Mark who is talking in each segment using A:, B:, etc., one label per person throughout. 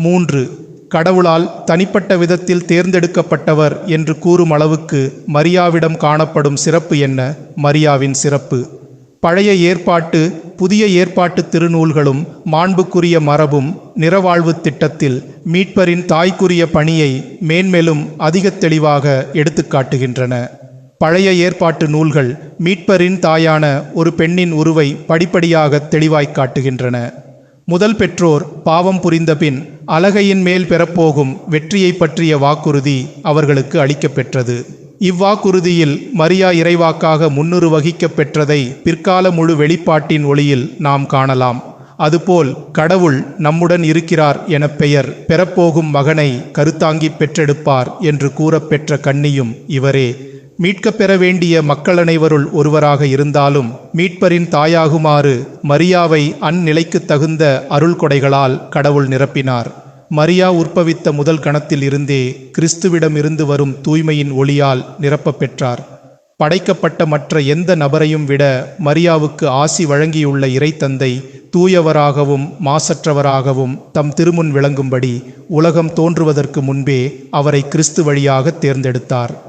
A: மூன்று. கடவுளால் தனிப்பட்ட விதத்தில் தேர்ந்தெடுக்கப்பட்டவர் என்று கூறும் அளவுக்கு மரியாவிடம் காணப்படும் சிறப்பு என்ன? மரியாவின் சிறப்பு. பழைய ஏற்பாட்டு புதிய ஏற்பாட்டு திருநூல்களும் மாண்புக்குரிய மரபும் நிறவாழ்வு திட்டத்தில் மீட்பரின் தாய்க்குரிய பணியை மேன்மேலும் அதிக தெளிவாக எடுத்துக்காட்டுகின்றன பழைய ஏற்பாட்டு நூல்கள் மீட்பரின் தாயான ஒரு பெண்ணின் உருவை படிப்படியாக தெளிவாய்க் காட்டுகின்றன. முதல் பெற்றோர் பாவம் புரிந்தபின் அலகையின் மேல் பெறப்போகும் வெற்றியை பற்றிய வாக்குறுதி அவர்களுக்கு அளிக்கப்பெற்றது. இவ்வாக்குறுதியில் மரியா இறைவாக்காக முன்னுரு வகிக்கப் பெற்றதை பிற்கால முழு வெளிப்பாட்டின் ஒளியில் நாம் காணலாம். அதுபோல் கடவுள் நம்முடன் இருக்கிறார் என பெயர் பெறப்போகும் மகனை கருத்தாங்கி பெற்றெடுப்பார் என்று கூறப்பெற்ற கண்ணியும் இவரே. மீட்கப்பெற வேண்டிய வேண்டிய மக்களனைவருள் ஒருவராக இருந்தாலும் மீட்பரின் தாயாகுமாறு மரியாவை அந்நிலைக்குத் தகுந்த அருள் கொடைகளால் கடவுள் நிரப்பினார். மரியா உற்பவித்த முதல் கணத்தில் இருந்தே கிறிஸ்துவிடமிருந்து வரும் தூய்மையின் ஒளியால் நிரப்பப்பெற்றார். படைக்கப்பட்ட மற்ற எந்த நபரையும் விட மரியாவுக்கு ஆசி வழங்கியுள்ள இறைத்தந்தை தூயவராகவும் மாசற்றவராகவும் தம் திருமுன் விளங்கும்படி உலகம் தோன்றுவதற்கு முன்பே அவரை கிறிஸ்து வழியாக தேர்ந்தெடுத்தார்.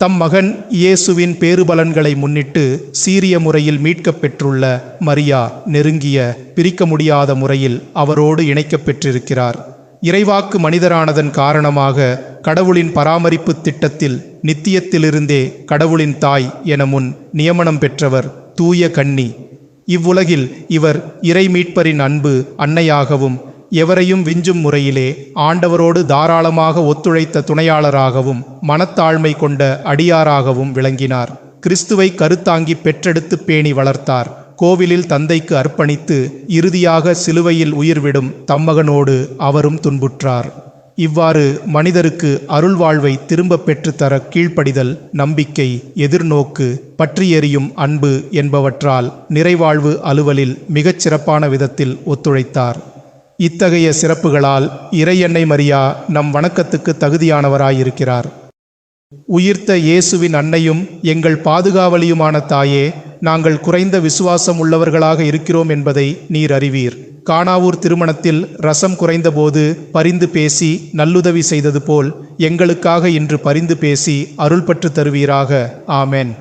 A: தம் மகன் இயேசுவின் பேறுபலன்களை முன்னிட்டு சீரிய முறையில் மீட்கப் பெற்றுள்ள மரியா நெருங்கிய பிரிக்க முடியாத முறையில் அவரோடு இணைக்கப் பெற்றிருக்கிறார் இறைவாக்கு மனிதரானதன் காரணமாக கடவுளின் பராமரிப்பு திட்டத்தில் நித்தியத்திலிருந்தே கடவுளின் தாய் என முன் நியமனம் பெற்றவர் தூய கன்னி. இவ்வுலகில் இவர் இறை மீட்பரின் அன்பு அன்னையாகவும் எவரையும் விஞ்சும் முறையிலே ஆண்டவரோடு தாராளமாக ஒத்துழைத்த துணையாளராகவும் மனத்தாழ்மை கொண்ட அடியாராகவும் விளங்கினார். கிறிஸ்துவை கருத்தாங்கி பெற்றெடுத்து பேணி வளர்த்தார். கோவிலில் தந்தைக்கு அர்ப்பணித்து இறுதியாக சிலுவையில் உயிர்விடும் தம்மகனோடு அவரும் துன்புற்றார். இவ்வாறு மனிதருக்கு அருள்வாழ்வை திரும்ப பெற்றுத்தர கீழ்ப்படிதல் நம்பிக்கை எதிர்நோக்கு பற்றி எறியும் அன்பு என்பவற்றால் நிறைவாழ்வு அலுவலில் மிகச் சிறப்பான விதத்தில் ஒத்துழைத்தார். இத்தகைய சிறப்புகளால் இறையன்னை மரியா நம் வணக்கத்துக்கு தகுதியானவராயிருக்கிறார். உயிர்த்த இயேசுவின் அன்னையும் எங்கள் பாதுகாவலியுமான தாயே நாங்கள் குறைந்த விசுவாசம் உள்ளவர்களாக இருக்கிறோம் என்பதை நீர் அறிவீர். காணாவூர் திருமணத்தில் ரசம் குறைந்தபோது பரிந்து பேசி நல்லுதவி செய்தது போல் எங்களுக்காக இன்று பரிந்து பேசி அருள் பற்று தருவீராக. ஆமேன்.